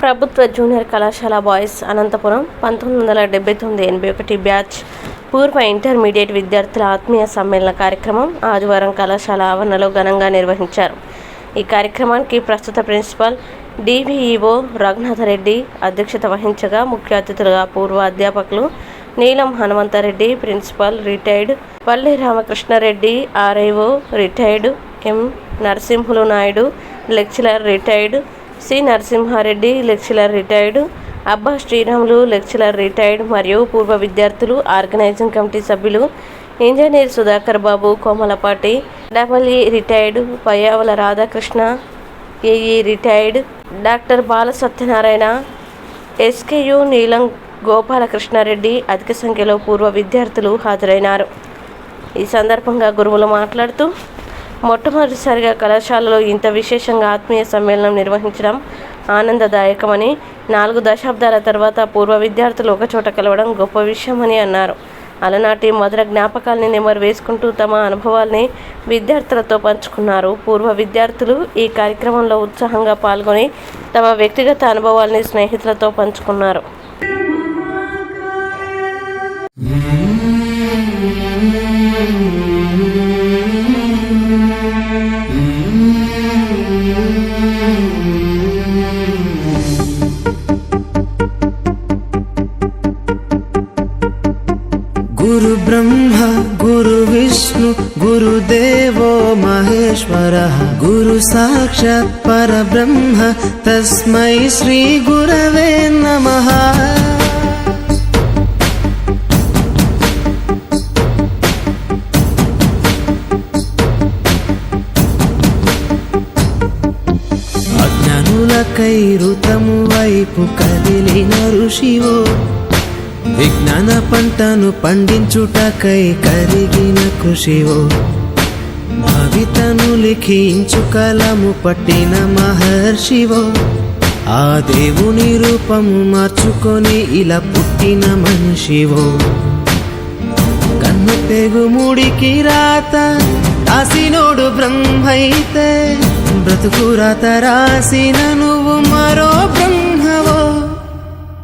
ప్రభుత్వ జూనియర్ కళాశాల బాయ్స్ అనంతపురం పంతొమ్మిది వందల డెబ్బై తొమ్మిది ఎనభై ఒకటి బ్యాచ్ పూర్వ ఇంటర్మీడియట్ విద్యార్థుల ఆత్మీయ సమ్మేళన కార్యక్రమం ఆదివారం కళాశాల ఆవరణలో ఘనంగా నిర్వహించారు. ఈ కార్యక్రమానికి ప్రస్తుత ప్రిన్సిపాల్ డివిఈఓ రఘునాథరెడ్డి అధ్యక్షత వహించగా ముఖ్య అతిథులుగా పూర్వ అధ్యాపకులు నీలం Hanumanthareddy principal retired Palle Ramakrishnareddy RIO retired M Narasimhulu Naidu lecturer retired C Narasimhareddy lecturer retired Abba Sriramulu lecturer retired మరియు పూర్వ విద్యార్థులు ఆర్గనైజింగ్ కమిటీ సభ్యులు engineer Sudhakar Babu Komalapati double E retired Payyavala Radhakrishna AE retired doctor Bala Satyanarayana SKU Neelam Gopalakrishnareddy అధిక సంఖ్యలో పూర్వ విద్యార్థులు హాజరైనారు. ఈ సందర్భంగా గురువులు మాట్లాడుతూ మొట్టమొదటిసారిగా కళాశాలలో ఇంత విశేషంగా ఆత్మీయ సమ్మేళనం నిర్వహించడం ఆనందదాయకమని నాలుగు దశాబ్దాల తర్వాత పూర్వ విద్యార్థులు ఒకచోట కలవడం గొప్ప విషయమని అన్నారు. అలనాటి మధుర జ్ఞాపకాల్ని నెమరు వేసుకుంటూ తమ అనుభవాల్ని విద్యార్థులతో పంచుకున్నారు. పూర్వ విద్యార్థులు ఈ కార్యక్రమంలో ఉత్సాహంగా పాల్గొని తమ వ్యక్తిగత అనుభవాల్ని స్నేహితులతో పంచుకున్నారు. గురు బ్రహ్మ గురు విష్ణు గురుదేవో మహేశ్వర గురు సాక్షాత్ పరబ్రహ్మ తస్మై శ్రీ గురవే నమ. అజ్ఞనులకై ఋతము వైపు కదిలిన ఋషివో విజ్ఞాన పంటను పండించుటకై కరిగిన కృషివో. భవితను లిఖించు కలము పట్టిన మహర్షివో. ఆ దేవుని రూపము మార్చుకొని ఇలా పుట్టిన మనిషివో. కన్ను తెగు ముడికి రాత రాసినోడు బ్రహ్మైతే. బ్రతుకు రాత రాసిన నువ్వు మరో బ్రహ్మ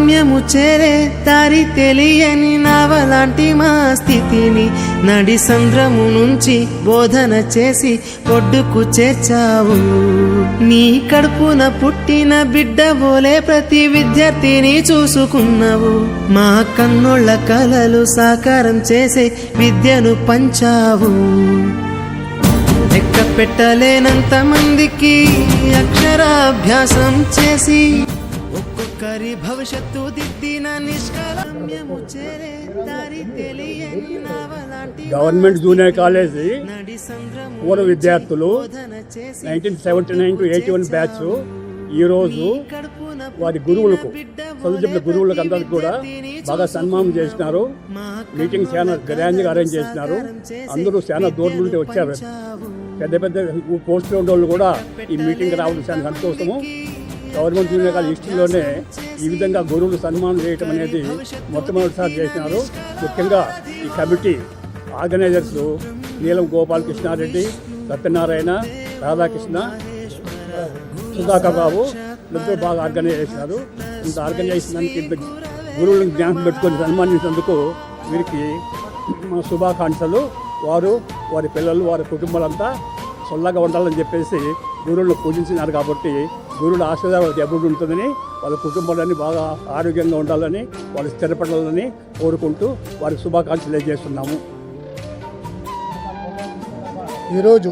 గమ్యము చేరే దారి తెలియని నావలాంటి మా స్థితిని. నడి సంద్రము నుంచి బోధన చేసి ఒడ్డుకు చేర్చావు. నీ కడుపున పుట్టిన బిడ్డ బోలే ప్రతి విద్యార్థిని చూసుకున్నావు. మా కన్నుళ్ళ కలలు సాకారం చేసే విద్యను పంచావు. లెక్క పెట్టలేనంత మందికి అక్షరాభ్యాసం చేసి ఒక్కొక్కరి భవిష్యత్తు దిద్దిన నిష్కలమ్యము చేరే దారి తెలియని నావలాంటి గవర్నమెంట్ జూనియర్ కాలేజీ పూర్వ విద్యార్థులు nineteen seventy nine to eighty one batch ఈరోజు కడుపున వారి గురువులకు చదువు చెప్పిన గురువులకు అందరికి కూడా బాగా సన్మానం చేసినారు. మీటింగ్ చాలా గ్రాండ్గా అరేంజ్ చేసినారు. అందరూ చాలా దూరం నుండి వచ్చారు. పెద్ద పెద్ద పోస్టులు ఉన్న వాళ్ళు కూడా ఈ మీటింగ్ రావడం చాలా సంతోషము. గవర్నమెంట్ జూనియర్ హిస్టరీలోనే ఈ విధంగా గురువులు సన్మానం చేయటం అనేది మొట్టమొదటిసారి చేసినారు. ముఖ్యంగా ఈ కమిటీ ఆర్గనైజర్స్ నీలం గోపాలకృష్ణారెడ్డి సత్యనారాయణ రాధాకృష్ణ సుధాకర్ బాబు ముగ్గురు బాగా ఆర్గనైజ్ చేసినారు. ఇంత ఆర్గనైజ్ చేసినందుకు గురువులను జ్ఞాపకం పెట్టుకొని సన్మానించినందుకు వీరికి మా శుభాకాంక్షలు. వారు వారి పిల్లలు వారి కుటుంబాలంతా చల్లగా ఉండాలని చెప్పేసి గురువులను పూజించినారు కాబట్టి గురువుల ఆశీర్వాదం ఎప్పుడు ఉంటుందని వాళ్ళ కుటుంబాలన్నీ బాగా ఆరోగ్యంగా ఉండాలని వాళ్ళు స్థిరపడాలని కోరుకుంటూ వారికి శుభాకాంక్షలు తెలియజేస్తున్నాము. ఈరోజు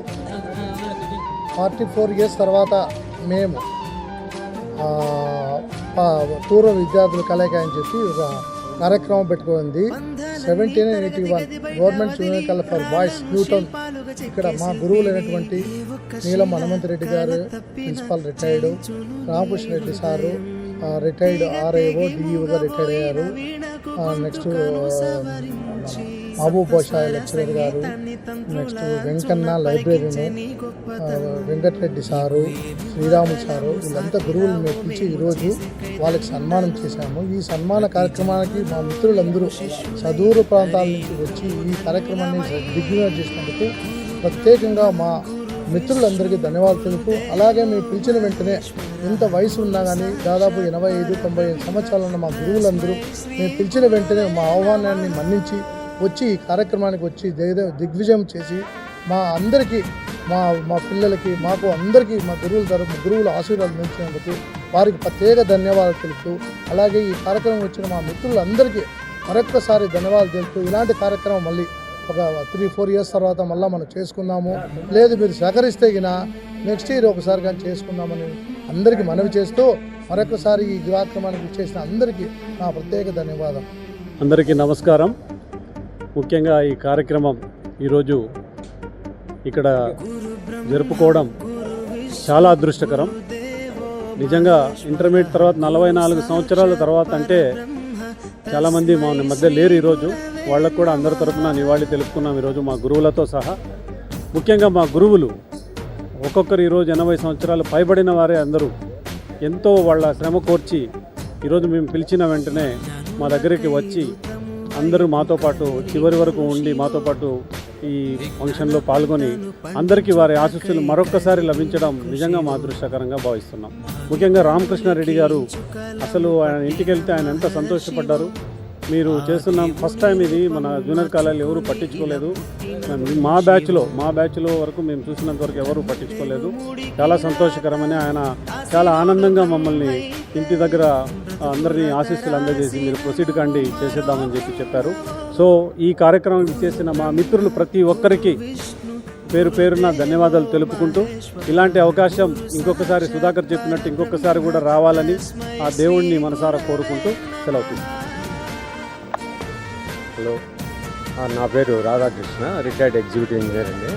ఫార్టీ ఫోర్ ఇయర్స్ తర్వాత మేము పూర్వ విద్యార్థుల కలయిక అని చెప్పి ఒక కార్యక్రమం పెట్టుకుంది. Seventeen eighty one government junior college for boys Newtown ఇక్కడ మా గురువులైనటువంటి నీలం హనుమంత్ రెడ్డి గారు principal retired Ramakrishna Reddy sir retired RIO డిఈఓగా retired అయ్యారు. నెక్స్ట్ మహబూబ్ బాషా లెక్చరర్ గారు నెక్స్ట్ వెంకన్న లైబ్రరీని వెంకటరెడ్డి సారు శ్రీరాములు సారు వీళ్ళంతా గురువులు మెప్పించి ఈరోజు వాళ్ళకి సన్మానం చేశాము. ఈ సన్మాన కార్యక్రమానికి మా మిత్రులందరూ సదూర ప్రాంతాల నుంచి వచ్చి ఈ కార్యక్రమాన్ని దిగ్విజయం చేసినందుకు ప్రత్యేకంగా మా మిత్రులందరికీ ధన్యవాదాలు తెలుపు అలాగే మీ పిలిచిన వెంటనే ఎంత వయసు ఉన్నా కానీ దాదాపు ఎనభై ఐదు తొంభై ఐదు సంవత్సరాలు ఉన్న మా గురువులందరూ మేము పిలిచిన వెంటనే మా ఆహ్వానాన్ని మన్నించి వచ్చి ఈ కార్యక్రమానికి వచ్చి దిగ్విజయం చేసి మా అందరికీ మా మా పిల్లలకి మాకు అందరికీ మా గురువుల తరపు గురువుల ఆశీర్వాదం ఇచ్చినందుకు వారికి ప్రత్యేక ధన్యవాదాలు తెలుపుతూ అలాగే ఈ కార్యక్రమం వచ్చిన మా మిత్రులందరికీ మరొక్కసారి ధన్యవాదాలు తెలుపుతూ ఇలాంటి కార్యక్రమం మళ్ళీ ఒక త్రీ ఫోర్ ఇయర్స్ తర్వాత మళ్ళీ మనం చేసుకుందాము. లేదు మీరు సహకరిస్తే గిన నెక్స్ట్ ఇయర్ ఒకసారి కానీ చేసుకుందామని అందరికీ మనవి చేస్తూ మరొకసారి ఈ కార్యక్రమానికి చేసిన అందరికీ నా ప్రత్యేక ధన్యవాదం. అందరికీ నమస్కారం. ముఖ్యంగా ఈ కార్యక్రమం ఈరోజు ఇక్కడ జరుపుకోవడం చాలా అదృష్టకరం. నిజంగా ఇంటర్మీడియట్ తర్వాత నలభై నాలుగు సంవత్సరాల తర్వాత అంటే చాలామంది మా మధ్య లేరు ఈరోజు. వాళ్ళకు కూడా అందరి తరఫున నివాళి తెలుపుకున్నాం ఈరోజు మా గురువులతో సహా. ముఖ్యంగా మా గురువులు ఒక్కొక్కరు ఈరోజు ఎనభై సంవత్సరాలు పైబడిన వారే అందరూ. ఎంతో వాళ్ళ శ్రమ కోర్చి ఈరోజు మేము పిలిచిన వెంటనే మా దగ్గరికి వచ్చి అందరూ మాతో పాటు చివరి వరకు ఉండి మాతో పాటు ఈ ఫంక్షన్లో పాల్గొని అందరికీ వారి ఆశస్సులు మరొక్కసారి లభించడం నిజంగా మా అదృష్టకరంగా భావిస్తున్నాం. ముఖ్యంగా రామకృష్ణారెడ్డి గారు అసలు ఆయన ఇంటికి వెళ్తే ఆయన ఎంత సంతోషపడ్డారు. మీరు చేస్తున్న ఫస్ట్ టైం ఇది మన జూనియర్ కాలేజీలు ఎవరు పట్టించుకోలేదు. మా బ్యాచ్లో మా బ్యాచ్లో వరకు మేము చూసినంత వరకు ఎవరు పట్టించుకోలేదు. చాలా సంతోషకరమని ఆయన చాలా ఆనందంగా మమ్మల్ని ఇంటి దగ్గర అందరినీ ఆశీస్సులు అందజేసి మీరు ప్రొసీడ్ కండి చేసేద్దామని చెప్పి చెప్పారు. సో ఈ కార్యక్రమం చేసిన మా మిత్రులు ప్రతి ఒక్కరికి పేరు పేరున ధన్యవాదాలు తెలుపుకుంటూ ఇలాంటి అవకాశం ఇంకొకసారి సుధాకర్ చెప్పినట్టు ఇంకొకసారి కూడా రావాలని ఆ దేవుణ్ణి మనసారా కోరుకుంటూ సెలవుతుంది హలో. నా పేరు రాధాకృష్ణ రిటైర్డ్ ఎగ్జిక్యూటివ్ ఇంజనీర్ అండి.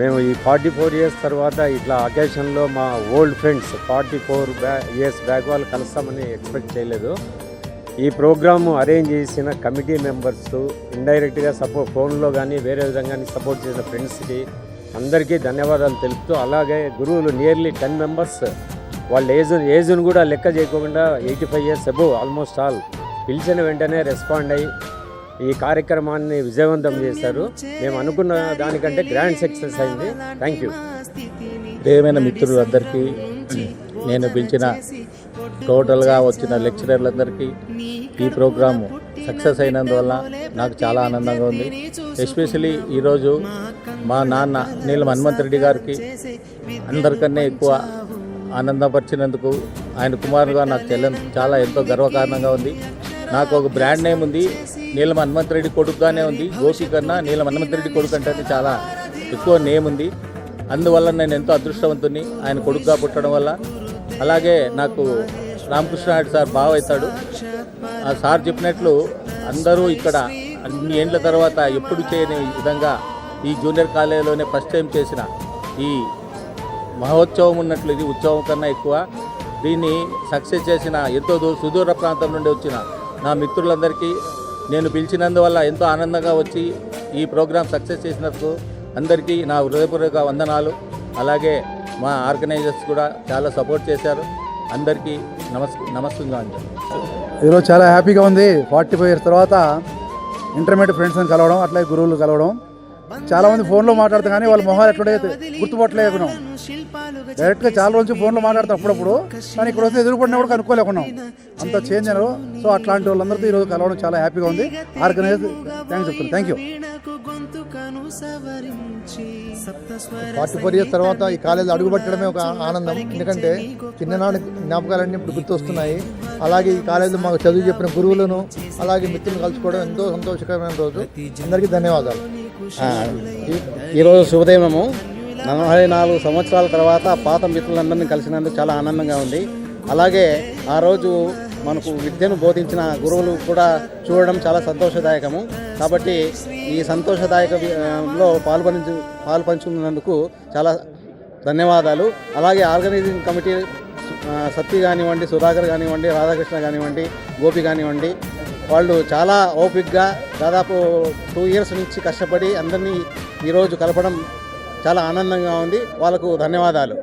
మేము ఈ ఫార్టీ ఫోర్ ఇయర్స్ తర్వాత ఇట్లా అకేషన్లో మా ఓల్డ్ ఫ్రెండ్స్ ఫార్టీ ఫోర్ బ్యా ఇయర్స్ బ్యాక్ వాళ్ళు కలుస్తామని ఎక్స్పెక్ట్ చేయలేదు. ఈ ప్రోగ్రాము అరేంజ్ చేసిన కమిటీ మెంబర్స్ ఇండైరెక్ట్గా సపోర్ట్ ఫోన్లో కానీ వేరే విధంగా సపోర్ట్ చేసిన ఫ్రెండ్స్కి అందరికీ ధన్యవాదాలు తెలుపుతూ అలాగే గురువులు నియర్లీ టెన్ మెంబర్స్ వాళ్ళ ఏజ్ ఏజ్ను కూడా లెక్క చేయకుండా eighty five years above almost all పిలిచిన వెంటనే రెస్పాండ్ అయ్యి ఈ కార్యక్రమాన్ని విజయవంతం చేశారు. మేము అనుకున్న దానికంటే గ్రాండ్ సక్సెస్ అయింది. Thank you. ప్రియమైన మిత్రులందరికీ నేను పిలిచిన టోటల్గా వచ్చిన లెక్చరర్లందరికీ ఈ ప్రోగ్రాము సక్సెస్ అయినందువల్ల నాకు చాలా ఆనందంగా ఉంది. ఎస్పెషలీ ఈరోజు మా నాన్న నీలం హనుమంత్ రెడ్డి గారికి అందరికన్నా ఎక్కువ ఆనందపరిచినందుకు ఆయన కుమారుగా నాకు చెల్ల చాలా ఎంతో గర్వకారణంగా ఉంది. నాకు ఒక బ్రాండ్ నేమ్ ఉంది. నీలం హనుమంత్ రెడ్డి కొడుకుగానే ఉంది. గోపి కన్నా నీలం హనుమంత్ రెడ్డి కొడుకు అంటే చాలా ఎక్కువ నేమ్ ఉంది. అందువల్ల నేను ఎంతో అదృష్టవంతుని ఆయన కొడుకుగా పుట్టడం వల్ల. అలాగే నాకు రామకృష్ణారెడ్డి సార్ బాగా అవుతాడు ఆ సార్ చెప్పినట్లు అందరూ ఇక్కడ అన్ని ఏండ్ల తర్వాత ఎప్పుడు చేయని విధంగా ఈ జూనియర్ కాలేజీలోనే ఫస్ట్ టైం చేసిన ఈ మహోత్సవం ఉన్నట్లు ఇది ఉత్సవం కన్నా ఎక్కువ. దీన్ని సక్సెస్ చేసిన ఎంతో దూ సుదూర ప్రాంతం నుండి వచ్చిన నా మిత్రులందరికీ నేను పిలిచినందువల్ల ఎంతో ఆనందంగా వచ్చి ఈ ప్రోగ్రాం సక్సెస్ చేసినందుకు అందరికీ నా హృదయపూర్వక వందనాలు. అలాగే మా ఆర్గనైజర్స్ కూడా చాలా సపోర్ట్ చేశారు. అందరికీ నమస్ ఈరోజు చాలా హ్యాపీగా ఉంది. ఫార్టీ ఫైవ్ ఇయర్స్ తర్వాత ఇంటర్మీడియట్ ఫ్రెండ్స్ని కలవడం అట్లాగే గురువులు కలవడం. చాలా మంది ఫోన్లో మాట్లాడతాం కానీ వాళ్ళ మొహాలు ఎట్లుండే గుర్తుపట్టలేకున్నాం డైరెక్ట్గా చాలా రోజులు ఫోన్లో మాట్లాడతాం అప్పుడప్పుడు కానీ ఇక్కడ వస్తే ఎదురుపడినా కూడా కనుక్కోలేకున్నాం. అంత చేంజ్ అయినారు. సో అట్లాంటి వాళ్ళందరితో ఈరోజు కలవడం చాలా హ్యాపీగా ఉంది. ఆర్గనైజ్ థ్యాంక్స్ చెప్తున్నాను thank you. Forty four years తర్వాత ఈ కాలేజీలో అడుగుపెట్టడమే ఒక ఆనందం. ఎందుకంటే చిన్ననాటి జ్ఞాపకాలన్నీ ఇప్పుడు గుర్తొస్తున్నాయి. అలాగే ఈ కాలేజీలో మాకు చదువు చెప్పిన గురువులను అలాగే మిత్రులను కలుసుకోవడం ఎంతో సంతోషకరమైన రోజు. అందరికీ ధన్యవాదాలు. ఈరోజు శుభోదయము నలభై నాలుగు సంవత్సరాల తర్వాత పాత మిత్రులందరినీ కలిసినందుకు చాలా ఆనందంగా ఉంది. అలాగే ఆ రోజు మనకు విద్యను బోధించిన గురువులు కూడా చూడడం చాలా సంతోషదాయకము. కాబట్టి ఈ సంతోషదాయకంలో పాల్పంచు పాల్పంచుకున్నందుకు చాలా ధన్యవాదాలు. అలాగే ఆర్గనైజింగ్ కమిటీ సత్తి కానివ్వండి సుధాకర్ కానివ్వండి రాధాకృష్ణ కానివ్వండి గోపి కానివ్వండి వాళ్ళు చాలా ఓపిక్గా దాదాపు టూ ఇయర్స్ నుంచి కష్టపడి అందరినీ ఈరోజు కలపడం చాలా ఆనందంగా ఉంది. వాళ్ళకు ధన్యవాదాలు.